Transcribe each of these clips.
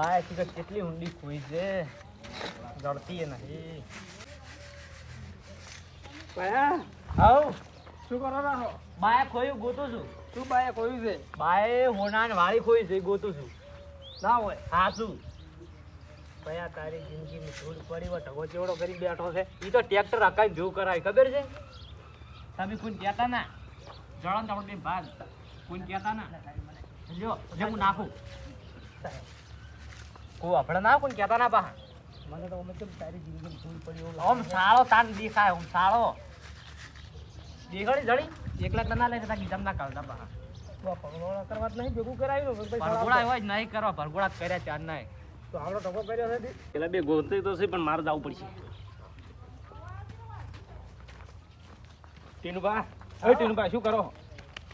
By તું કેટલી ઊંડી ખોઈ છે. જડતી એ નહીં. ભયા હાઉ શું કરો રાહો બાય ખોયું ગોતું છું. શું બાય ખોયું છે? બાય હોનાને વાળી ખોઈ છે ગોતું છું. ના હોય. હા શું કયા તારી જિંદગીની ધૂળ પડી ઢગો ચેવડો કરી બેઠો છે. એ તો ટ્રેક્ટર હકાઈ જેવું કરાય ખબર છે? તમે કોઈ કહેતા ના? જળન તો આપણે ભાગ કોઈ કહેતા ના? જો જે હું નાખું. કો આપણે ના કોઈ કહેતા ના પા મને તો અમે કેમ તારી જિંદગી ભૂલ પડી એવું ઓમ સાળો તાન દેખાય ઓમ સાળો. દેખાડી જડી એકલા તના લઈને તા ગીધમ ના કાઢતા પા ભરગોળા કરવા નહીં ભેગું કરાવ્યું ભરગોળા હોય જ નહીં કરવા ભરગોળા કર્યા ચાર નાય તો આવડો ટકો કર્યો છે એટલે બે ગોતરી તો છે પણ મારે જવું પડશે. ટીનુભા હવે ટીનુભા શું કરો?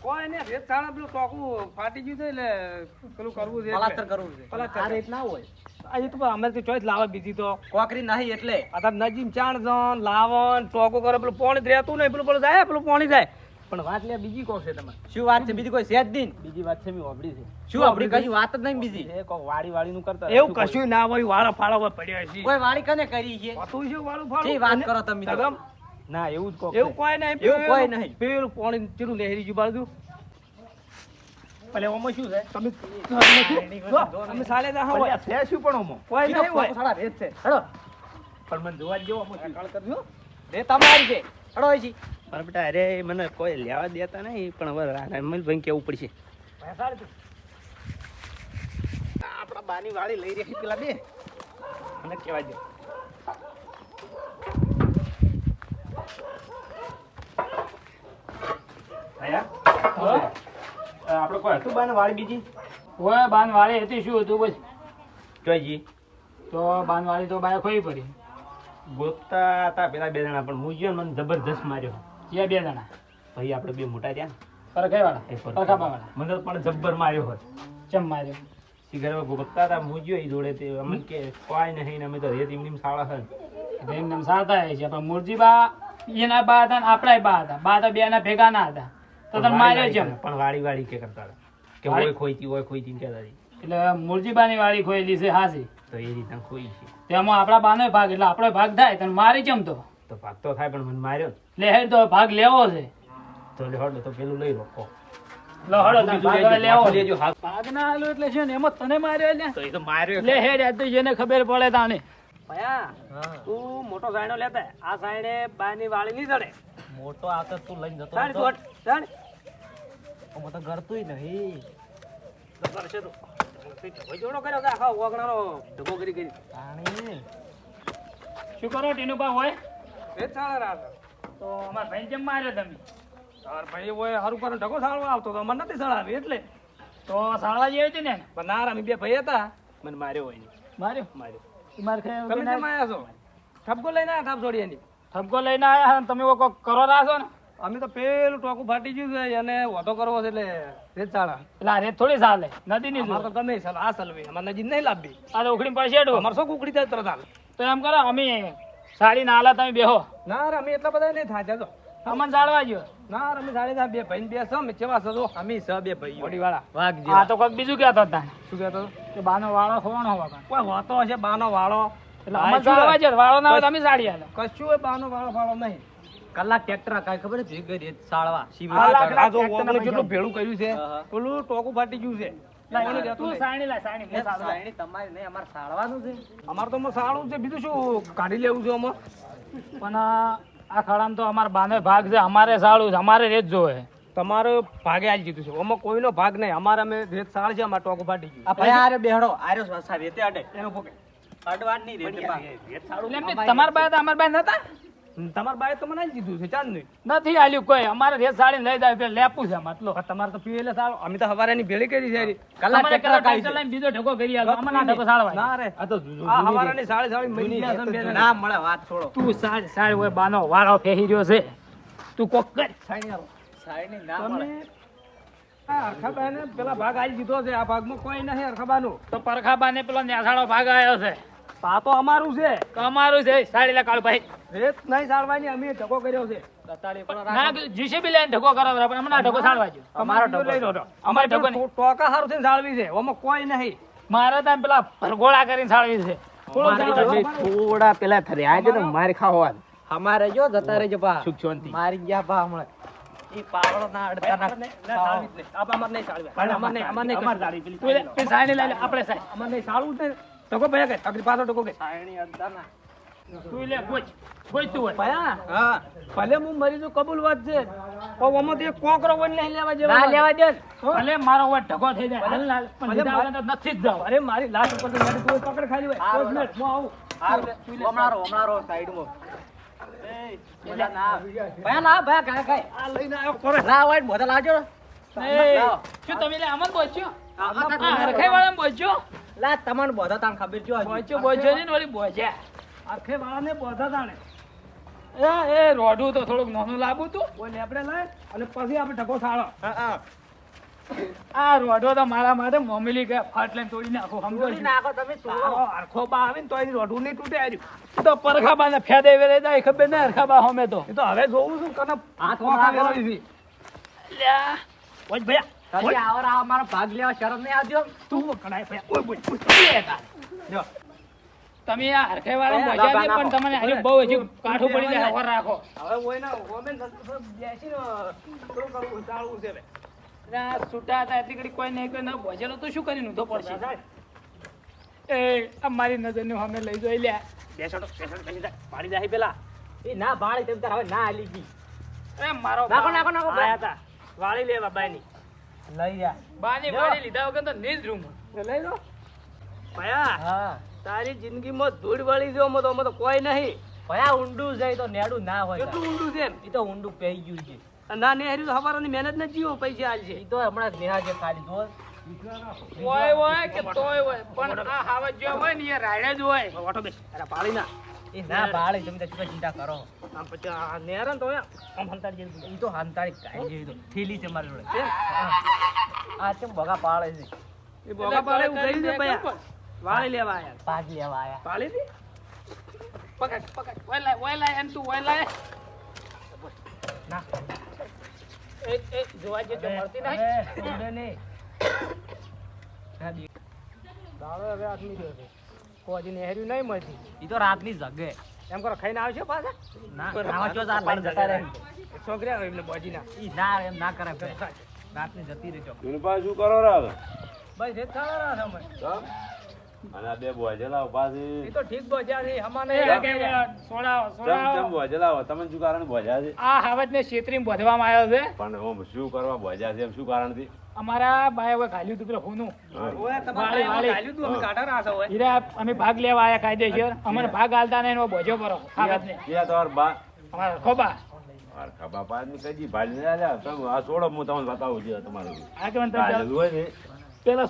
કોઈ ને રેત સાળા પેલું ટોકું ફાટી ગયું છે એટલે પેલું કરવું છે પલાસ્તર કરવું છે. પલાસ્તર. આ રીત ના હોય. આ એ તો અમે તો ચોઈસ લાવે બીજી તો. કોકરી નહીં એટલે. આ નજીમ ચાણ જણ લાવણ ટોકો કરે પેલું પોણી જ રહેતું નહીં પેલું પેલું જાય પેલું પોણી જાય. પણ વાત લે બીજી કોક છે તમારે. શું વાત છે? બીજી કોઈ છે જ નહીં? બીજી વાત છે મેં ઓબડી છે. શું આપણી કઈ વાત જ નહીં બીજી. એ કોક વાડી વાડી નું કરતા એવું કશું ના હોય વાળો ફાળો હોય પડ્યા છે. કોઈ વાળી કને કરી છે? છે વાળો ફાળો? શી વાત કરો તમે ના એવું જ કોક એવું કોઈ નહીં એવું કોઈ નહીં. પેલું પોણી ચીરું લહેરી ગયું બાજુ ભલે ઓમાં શું છે? તમે તમે સાલે હા. હોય. છે શું પણ ઓમો? કોઈ નહીં હોય. સાડા રેત છે. હેડો. પણ મને જોવા જ જેવો ઓમાં શું. કાળ કરજો. રે તમારી છે. હેડો એજી પણ બેટા અરે મને કોઈ લેવા દેતા નહીં પણ હવે રામલભાઈ કેવું પડશે? ભાઈ આપણા બાની વાળી લઈ રહી પેલા બે. મને કહેવા દો આપણે કોઈ હતું બાન વાળી બીજી? હોય બાન વાળી હતી શું હતું બસ જોઈજી તો બાનવાળી તો બાય ખોઈ પડી. ગોતતા હતા પેલા બે જણા પણ મુજ્યો મને જબરદસ્ત માર્યો. જે બે જણા? ભાઈ આપણે બે મોટા રહ્યા. પરખાઈ વાળા? ને, એ પર- વાળા. મને પણ જબ્બર માર્યો હોત. ચમ માર્યો? શિખર ગોતતા હતા મુજ્યો એ જોડે તે. અમને કે કોઈ નહીં અમે તો રેત એમની શાળા હતા. એમ નામ સારતા હોય છે. પણ મૂળજીબા એના બા હતા ને આપણા બા હતા. બા તો બે ના ભેગા ના હતા. તો તને માર્યો ચમ પણ વાળી વાળી કે કરતા કે વાળી? ખોઈતી હોય ખોઈતી કહેતા એટલે મૂળજીબાની વાળી ખોયેલી છે હાસી તો એ રીતના ખોઈ છે. તેમાં આપણા બાનો ભાગ એટલે આપણો ભાગ થાય તને મારી ચમ તો. તો ભાગ તો થાય પણ મને માર્યો લે હેડ તો ભાગ લેવો છે. તો લેવડો તો પેલું લઈ રોકો લો હળો તને બીજું ભાગ લેજો, હવે લેવો પાછું છે. લેજો, હાથ. ભાગ. ના આલો એટલે છે ને એમાં તને માર્યો એટલે તો એ તો માર્યો લે હેડ આ તો જેને ખબર પડે તાને. ભયા તું મોટો સાયણો લેતા આ સાયણે બાની વાળી નહીં ચડે. મોટો આવતો તું લઈને જતો ઓમો તો ગળતુંય નહીં. જબર છે જોડો કર્યો કે આખા ઓગણાનો ઢગો કરી કરી. પાણી શું કરો ટીનુબા હોય? એ ચાલે રાત. તો અમારા ભાઈ જેમ માર્યો તમે? તાર ભાઈ ઓય હારું પર ઢગો સાળવા આવતો તો મને નથી સળાવી એટલે. તો સાળવા જેવી હતી ને? પણ ના અમે બે ભાઈ હતા. મને માર્યો હોય માર્યો? માર્યો. મારે તમે કેમ આયા છો? ઠપકો લઈને આયા ઠાપ છોડી એની. ઠપકો લઈને આયા તમે કોઈ કરો રાખો ને? અમે તો પેલું ટોકું ફાટી ગયું છે અને ઓટો કરવો છે એટલે રેત ચાળા એટલે આ રેત થોડી ચાલે. નદી ની તો તમે ચાલો આ સલવી અમારે નજીક નહીં લાભી આ તો ઉખડી પડશે અમારે શું ઉખડી જાય તરત હાલ. તો એમ કરો અમે સાડી ના આલા તમે બેહો. ના રે અમે એટલા બધા નહીં થાય જો અમને જાળવા જો ના રે અમે સાડી ના બે ભાઈ બે છો અમે કેવા છો અમે સ બે ભાઈ મોટી વાળા વાઘ આ તો કોઈક બીજું કહેતો હતા. શું કહેતો કે બાનો વાળો ખોવાનો હોવા કોઈ હોતો હશે બાનો વાળો. એટલે અમને જાળવા જો વાળો ના હોય તો અમે સાડી આલે કશું એ બાનો વાળો ફાળો નહીં. કલાક ટ્રેક્ટર કાય ખબર છે? ભેગા રેત સાળવા શિબિર આ જો ઓગણે કેટલું ભેળું કર્યું છે. પેલું ટોકું ફાટી ગયું છે. અમારે અમારે તો એમાં સારું છે બીજું શું કાઢી લેવું છે આમાં પણ આ આ ખાડામાં તો અમારા બાનો ભાગ છે અમારે સાળું છે અમારે રેત જોવે. તમારો ભાગે આવી જીધું છે. આમાં કોઈનો ભાગ નહીં અમારે અમે રેત સાળ છે અમારે ટોકું ફાટી ગયું. આ આરે બેહડો આર્યો સ્વાસા રેતે અડે એનો પોકે અડવાડ નહીં રેતે પા. એટલે એમ નહીં, તમારા અમારા નતા? તમારા બાએ તો મને આવી દીધું છે ચાંદ નથી આલ્યું કોઈ. અમારે રેત સાડી લઈ જાય એટલે લેપું છે માટલો તમારે તો પીવે સારો. અમે તો હવારે ની ભેળી કરી છે કલાક તમારે કાઈ છે. લઈને બીજો ઢગો કરી આલો. અમને ના ઢગો સાળવા ના રે. આ તો જૂની હવારાની સાડી સાડી મહિની ના મળે વાત છોડો તું સાડી સાડી હોય બાનો વાળો ફેહી રહ્યો છે. તું કોક કર. સાડી ના તમે મળે. આ અરખાબાને પેલા ભાગ આવી દીધો છે આ ભાગમાં કોઈ નહીં અરખાબાનું તો પરખાબાને પેલો નેસાળો ભાગ આવ્યો છે. આ તો અમારું છે. અમારું છે સાડી લા કાળુ ભાઈ. રેત નહીં સાળવાની અમે ઢગો કર્યો છે. ના જીસીબી લઈને ઢગો કરાવો પણ અમને ઢગો સાળવા જો અમારો ઢગો લઈ લો અમારે ઢગો નહીં. ટોકા સારું સાળવી છે. ઓમાં કોઈ નહીં. મારે ત્યાં પેલા ભરગોળા કરીને સાળવી છે. થોડો અમારે જાણો. તો બે થોડા પેલા થર્યા. છે ને મારે ખાવા અમારે જો જતા રહેજો પા સુખ શાંતિ. મારી ગયા પા હમણાં. ઈ પાવડો ના અડતા ના ના, સાળવી જ નહીં. આપ અમારે નહીં સાળવી. અમારે નહીં, અમારે નહીં સાળી પેલી તું લે, પેલી સાયણી લઈ લે આપણે સાય અમારે નહીં સાળવું જ નહીં. ટકો ભયા કે આગળ પાછો ટકો કે. સાયણી અડતા ના તું લે ગોચ ગોચ તું ભયા? હા. ભલે હું મરી તો કબૂલ વાત છે. પણ આમાં તો કોકરો કોઈ નહીં લેવા જેવો ના લેવા દે. ભલે મારો હોય ઢગો થઈ જાય હાલ ના, પણ લીધા તો નથી જ જાવ. અરે મારી લાશ ઉપર તો મેં કોઈ પકડ ખાલી હોય. કોઈ મિનિટ, હું આવું. હમણાં રહો, હમણાં રહો સાઈડમાં. ભયા ના, ભયા કાંઈ કાંઈ. આ લઈને આવ્યો ખોરે ના હોય ને લાવજો. શું તમે લે આમાં જ આ- હરખાઈ વાળામાં બોચ્યો લા, તમને બધા તાણ ખબર જો. બોચ્યો બોચ્યો ને વળી બોચ્યા આખે વાળાને બોધા તાણે. એ એ રોડું તો થોડુંક નાનું લાગુ તું. કોઈ લેબડે લાય અને પછી આપણે ઢકો સાળો હા, હા. આ રોડો તો મારા માટે મોમીલી ગયા ફાટ લઈને તોડી નાખો સમજો તોડી નાખો તમે હરખો બા આવે ને તો એની રોડું નહીં તૂટે હાર્યું. તો પરખાબા ને ફેદે વેરે જાય ખબર નહીં હરખાબા હોમે તો. એ તો હવે જોઉં છું કને હાથ વાળા વેરવી છે. લ્યા, ઓય ભયા. તમે આવો આવો મારો ભાગ લેવા શરમ નહીં આવતી તું કણાય ભયા ઓય બોય બોય. જો. તમે આ હરખાઈ વાળા એ, નહીં, પણ તમને હજુ બહુ હજી કાઠું પડી જાય ખબર રાખો. હવે ઓય ના ઓમે નતું બેસીને થોડું કરવું ચાલવું છે હવે. છૂટા હતા એટલી ઘડી કોઈ નહીં કોઈ ના બોચેલો તો શું કરીને ઊંધો પડશે? એ આ મારી નજરની સામે લઈ જોઈ લ્યા. બેસો તો બેસો બેસી જા. પાડી જાય પેલા. એ ના બાળી તેમ તાર હવે ના હાલી ગઈ. એ મારો નાખો નાખો નાખો આયા વાળી લેવા બાયની. લઈ જા. બાની બાની લીધા વગર તો નીજ રૂમ. લઈ લો. ભયા હા. તારી જિંદગીમાં ધૂળ વળી જો તો મો તો કોઈ નહીં. ભયા ઊંડું જાય તો નેડું ના હોય. કેટલું ઊંડું છે એ તો ઊંડું પેઈ ગયું છે. અને ના નેહર્યું તો હવારની મહેનત ન જીવો પૈસા આલ છે એ તો હમણાં જ નેહા છે ખાલી જો. હોય હોય કે તોય હોય પણ આ હાવજ જો હોય ને એ રાડે જ હોય. ઓટો બેસ. અરે પાળી ના. એ ના પાળી તમે તો ચિંતા કરો. આમ પછી તો આમ હંતાડી તો હાંતાળી કાંઈ તો થેલી છે મારી જોડે. આ ચમ બગા પાળે છે? એ બોગા પાળે ગયું છે ભયા વાળી લેવા આયા. લેવા દી? પકડ પકડ. એમ તું ઓય લાય. ના એ એ જોવા જે જો મળતી નહીં. દાડો હવે આદમી કોઈ હજી નેહર્યું નહીં મળતી. એ તો રાતની જગે. એમ કરો ખાઈને આવશે પાછા. ના આવા જો તાર લઈને જતા રહે. છોકરા આવે એમને બોજીના ઈ ના એમ ના કરે. રાતની જતી રહેજો. ધૂનપા શું કરો રા ભાઈ રેત ખાવા રહ્યા અમે. અને બે ભોજલા ઊભા છે એ તો ઠીક બોજ્યા છે અમાને તમે શું કારણ ભોજ્યા છે આ હાવત ને છેતરી બાંધવામાં આવ્યો છે. પણ ઓમ શું કરવા ભોજ્યા છે એમ શું કારણથી અમારા ભાઈ હવે ઘાલ્યું હતું પેલું હોનું. તું હીરા અમે ભાગ લેવા આયા કાયદેસર અમને ભાગ આલતા નહીં એનો બોજો કરો. હાવજ ને ત્યાં તમાર બા અમારા ખોબા. માર ખબા પાડની ભાડી ને આલ્યા. તમે આ છોડો હું તમને બતાવું છું તમારું. આગળ તમે આ હોય ને. પેલા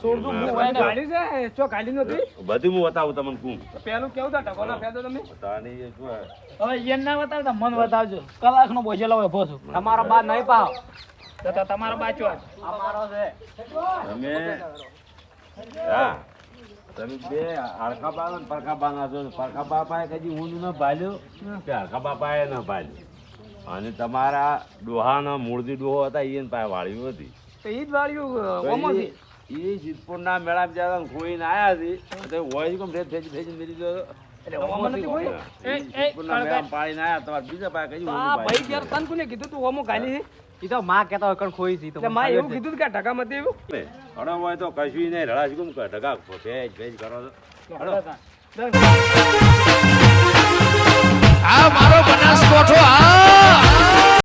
ને? છે? ચો ગાલ્યું નથી બધું હું બતાવું તમને કું પેલું કેવું હતા ટકોનો ફેદો તમે? હવે ના બતાવતા મન બતાવજો. કલાક નો બોજેલો હોય ભોસું. તમારો બા નહીં પાવ. તો તો તમારો બાચો અમારો છે. તમે? હા. તમે બે હરખા બા ને પરખા બા ના છો પરખા બાપાએ કદી ઊંધું ન ભાલ્યું કે હરખા બાપાએ ન ભાલ્યું અને તમારા ડોહાના મૂળથી ડોહો હતા એને પાસે વાળ્યું હતી. તો ઈ જ વાળ્યું એ સિદ્ધપુરના મેળા જતા ખોઈને આયા છે તો હોય કેમ રેત મેરી એ, એ, મેળામાં પાડીને આવ્યા તમારે બીજા પાસે કઈ ભાઈ તન કોને કીધું તું ઓમો ગાલી ઈ તો કેતા હોય ખોઈ જી તો એવું કે ઢગા મત એવું હોય તો કશું નહીં રડાશ ગુમ કે કરો આ મારો બનાસ કોઠો આ!